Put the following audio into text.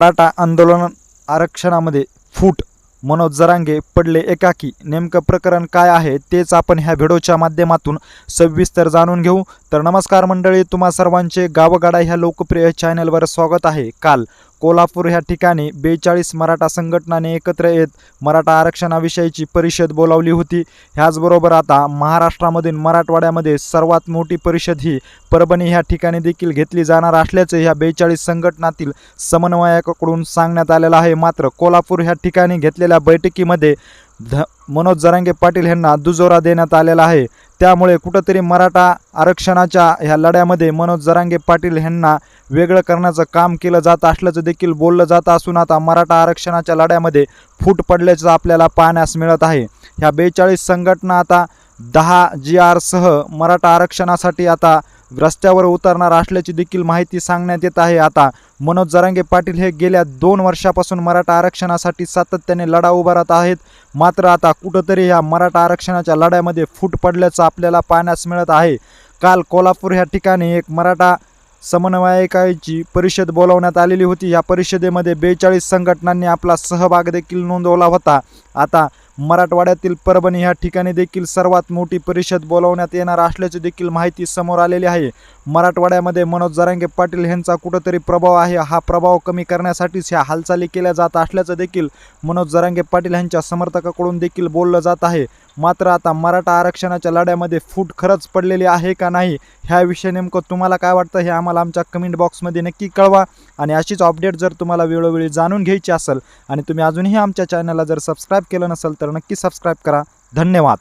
मराठा आंदोलन आरक्षणामध्ये फूट. मनोज जरांगे पडले एकाकी. नेमकं प्रकरण काय आहे तेच आपण ह्या व्हिडिओच्या माध्यमातून सविस्तर जाणून घेऊ. तर नमस्कार मंडळी तुम्हा सर्वांचे गावगाडा ह्या लोकप्रिय चॅनलवर स्वागत आहे. काल कोल्हापूर ह्या ठिकाणी बेचाळीस मराठा संघटनाने एकत्र येत मराठा आरक्षणाविषयीची परिषद बोलावली होती. ह्याचबरोबर आता महाराष्ट्रामधील मराठवाड्यामध्ये सर्वात मोठी परिषद ही परभणी ह्या ठिकाणी देखील घेतली जाणार असल्याचे ह्या बेचाळीस संघटनातील समन्वयकाकडून सांगण्यात आलेलं आहे. मात्र कोल्हापूर ह्या ठिकाणी घेतलेल्या बैठकीमध्ये ध मनोज जरांगे पाटील यांना दुजोरा देण्यात आलेला आहे. त्यामुळे कुठंतरी मराठा आरक्षणाच्या ह्या लढ्यामध्ये मनोज जरांगे पाटील यांना वेगळं करण्याचं काम केलं जात असल्याचं देखील बोललं जात असून आता मराठा आरक्षणाच्या लढ्यामध्ये फूट पडल्याचं आपल्याला पाहण्यास मिळत आहे. ह्या बेचाळीस संघटना आता दहा जी आरसह मराठा आरक्षणासाठी आता रस्त्यावर उतरणार असल्याची देखील माहिती सांगण्यात येत आहे. आता मनोज जरांगे पाटील हे गेल्या दोन वर्षापासून मराठा आरक्षणासाठी सातत्याने लढा उभारत आहेत. मात्र आता कुठंतरी ह्या मराठा आरक्षणाच्या लढ्यामध्ये फूट पडल्याचं आपल्याला पाहण्यास मिळत आहे. काल कोल्हापूर ह्या ठिकाणी एक मराठा समन्वयकाची परिषद बोलावण्यात आलेली होती. या परिषदेमध्ये बेचाळीस संघटनांनी आपला सहभाग देखील नोंदवला होता. आता मराठवाड्यातील परभणी ह्या ठिकाणी देखील सर्वात मोठी परिषद बोलावण्यात येणार असल्याची देखील माहिती समोर आलेली आहे. मराठवाड्यामध्ये मनोज जरांगे पाटील यांचा कुठंतरी प्रभाव आहे हा प्रभाव कमी करण्यासाठीच ह्या हालचाली केल्या जात असल्याचं देखील मनोज जरांगे पाटील यांच्या समर्थकाकडून देखील बोललं जात आहे. मात्र आता मराठा आरक्षणाच्या लढ्यामध्ये फूट खरंच पडलेली आहे का नाही ह्याविषयी नेमकं तुम्हाला काय वाटतं हे आम्हाला आमच्या कमेंट बॉक्समध्ये नक्की कळवा. आणि अशीच अपडेट जर तुम्हाला वेळोवेळी जाणून घ्यायची असेल आणि तुम्ही अजूनही आमच्या चॅनलला जर सबस्क्राईब केलं नसेल तर नक्की सबस्क्राईब करा. धन्यवाद.